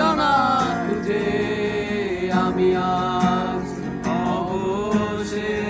ঠিকানা খুঁজে আমি আজ অবশেষ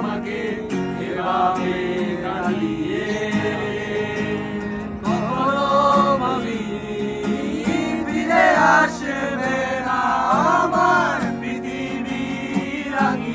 আমাকে এভাবে কাঁদিয়ে। কখনো ভাবি ফিরে আসবে না আমার পৃথিবী রাগি